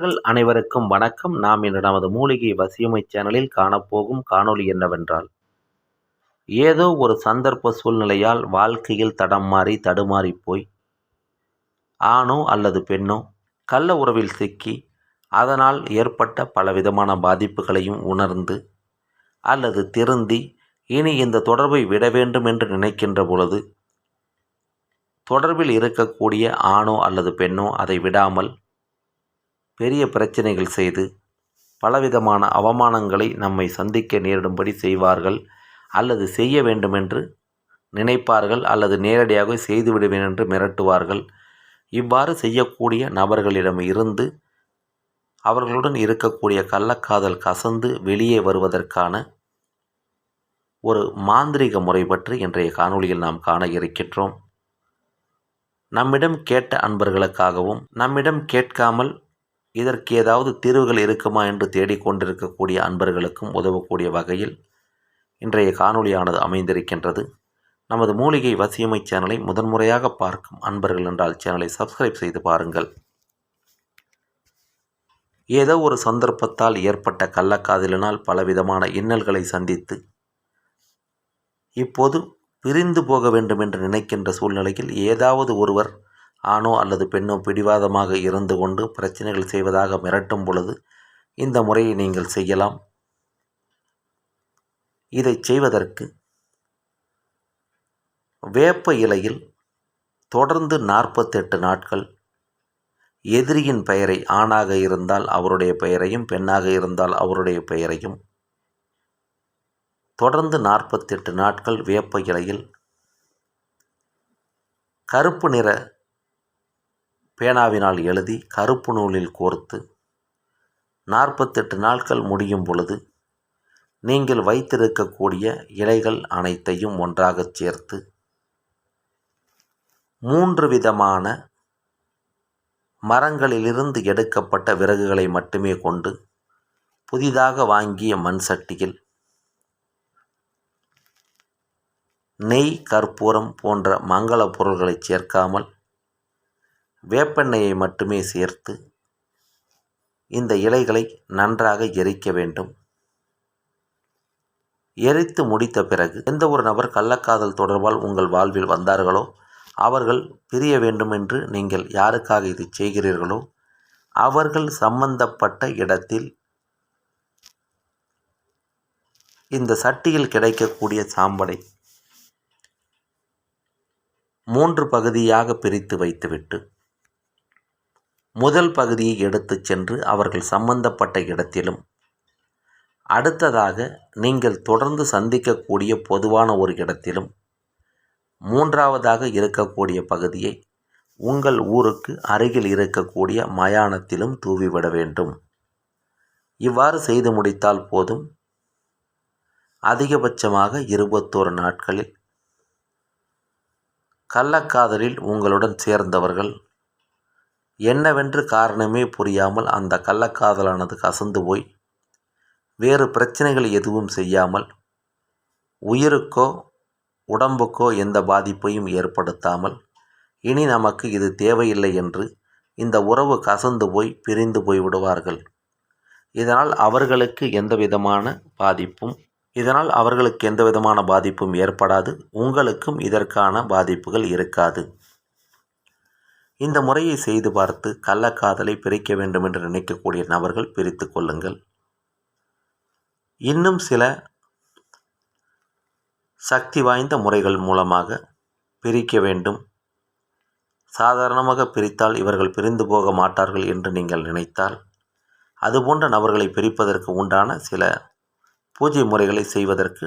அனைவருக்கும் வணக்கம். நாம் இன்று நமது மூலிகை வசியமை சேனலில் காணப்போகும் காணொளி என்னவென்றால் ஏதோ ஒரு சந்தர்ப்ப சூழ்நிலையால் வாழ்க்கையில் தடம் மாறி தடுமாறி போய் ஆணோ அல்லது பெண்ணோ கள்ள உறவில் சிக்கி அதனால் ஏற்பட்ட பலவிதமான பாதிப்புகளையும் உணர்ந்து அல்லது திருந்தி இனி இந்த தொடர்பை விட வேண்டும் என்று நினைக்கின்ற பொழுது தொடர்பில் இருக்கக்கூடிய ஆணோ அல்லது பெண்ணோ அதை விடாமல் பெரிய பிரச்சனைகள் செய்து பலவிதமான அவமானங்களை நம்மை சந்திக்க நேரிடும்படி செய்வார்கள் அல்லது செய்ய வேண்டுமென்று நினைப்பார்கள் அல்லது நேரடியாக செய்துவிடுவேன் என்று மிரட்டுவார்கள். இவ்வாறு செய்யக்கூடிய நபர்களிடம் இருந்து அவர்களுடன் இருக்கக்கூடிய கள்ளக்காதல் கசந்து வெளியே வருவதற்கான ஒரு மாந்திரிக முறை பற்றி இன்றைய காணொளியில் நாம் காண இருக்கின்றோம். நம்மிடம் கேட்ட அன்பர்களுக்காகவும் நம்மிடம் கேட்காமல் இதற்கு ஏதாவது தீர்வுகள் இருக்குமா என்று தேடிக்கொண்டிருக்கக்கூடிய அன்பர்களுக்கும் உதவக்கூடிய வகையில் இன்றைய காணொளியானது அமைந்திருக்கின்றது. நமது மூலிகை வசியமை சேனலை முதன்முறையாக பார்க்கும் அன்பர்கள் என்றால் சேனலை சப்ஸ்கிரைப் செய்து பாருங்கள். ஏதோ ஒரு சந்தர்ப்பத்தால் ஏற்பட்ட கள்ளக்காதலினால் பலவிதமான இன்னல்களை சந்தித்து இப்போது பிரிந்து போக வேண்டும் என்று நினைக்கின்ற சூழ்நிலையில் ஏதாவது ஒருவர் ஆணோ அல்லது பெண்ணோ பிடிவாதமாக இருந்து கொண்டு பிரச்சனைகள் செய்வதாக மிரட்டும் பொழுது இந்த முறையை நீங்கள் செய்யலாம். இதை செய்வதற்கு வேப்ப இலையில் தொடர்ந்து நாற்பத்தெட்டு நாட்கள் எதிரியின் பெயரை ஆணாக இருந்தால் அவருடைய பெயரையும் பெண்ணாக இருந்தால் அவருடைய பெயரையும் தொடர்ந்து நாற்பத்தெட்டு நாட்கள் வேப்ப இலையில் கருப்பு நிற பேனாவினால் எழுதி கருப்பு நூலில் கோர்த்து நாற்பத்தெட்டு நாட்கள் முடியும் பொழுது நீங்கள் வைத்திருக்கக்கூடிய இலைகள் அனைத்தையும் ஒன்றாகச் சேர்த்து மூன்று விதமான மரங்களிலிருந்து எடுக்கப்பட்ட விறகுகளை மட்டுமே கொண்டு புதிதாக வாங்கிய மண் சட்டியில் நெய் கற்பூரம் போன்ற மங்கள பொருள்களை சேர்க்காமல் வேப்பெண்ணெயை மட்டுமே சேர்த்து இந்த இலைகளை நன்றாக எரிக்க வேண்டும். எரித்து முடித்த பிறகு எந்த ஒரு நபர் கள்ளக்காதல் தொடர்பால் உங்கள் வாழ்வில் வந்தார்களோ அவர்கள் பிரிய வேண்டும் என்று நீங்கள் யாருக்காக இதை செய்கிறீர்களோ அவர்கள் சம்பந்தப்பட்ட இடத்தில் இந்த சட்டியில் கிடைக்கக்கூடிய சாம்பலை மூன்று பகுதியாக பிரித்து வைத்துவிட்டு முதல் பகுதியை எடுத்துச் சென்று அவர்கள் சம்பந்தப்பட்ட இடத்திலும் அடுத்ததாக நீங்கள் தொடர்ந்து சந்திக்கக்கூடிய பொதுவான ஒரு இடத்திலும் மூன்றாவதாக இருக்கக்கூடிய பகுதியை உங்கள் ஊருக்கு அருகில் இருக்கக்கூடிய மயானத்திலும் தூவிவிட வேண்டும். இவ்வாறு செய்து முடித்தால் போதும். அதிகபட்சமாக இருபத்தோரு நாட்களில் கள்ளக்காதலில் உங்களுடன் சேர்ந்தவர்கள் என்னவென்று காரணமே புரியாமல் அந்த கள்ளக்காதலானது கசந்து போய் வேறு பிரச்சனைகள் எதுவும் செய்யாமல் உயிருக்கோ உடம்புக்கோ எந்த பாதிப்பையும் ஏற்படுத்தாமல் இனி நமக்கு இது தேவையில்லை என்று இந்த உறவு கசந்து போய் பிரிந்து போய் விடுவார்கள். இதனால் அவர்களுக்கு எந்த விதமான பாதிப்பும் இதனால் அவர்களுக்கு எந்த விதமான பாதிப்பும் ஏற்படாது. உங்களுக்கும் இதற்கான பாதிப்புகள் இருக்காது. இந்த முறையை செய்து பார்த்து கள்ளக்காதலை பிரிக்க வேண்டும் என்று நினைக்கக்கூடிய நபர்கள் பிரித்து கொள்ளுங்கள். இன்னும் சில சக்தி வாய்ந்த முறைகள் மூலமாக பிரிக்க வேண்டும். சாதாரணமாக பிரித்தால் இவர்கள் பிரிந்து போக மாட்டார்கள் என்று நீங்கள் நினைத்தால் அதுபோன்ற நபர்களை பிரிப்பதற்கு உண்டான சில பூஜை முறைகளை செய்வதற்கு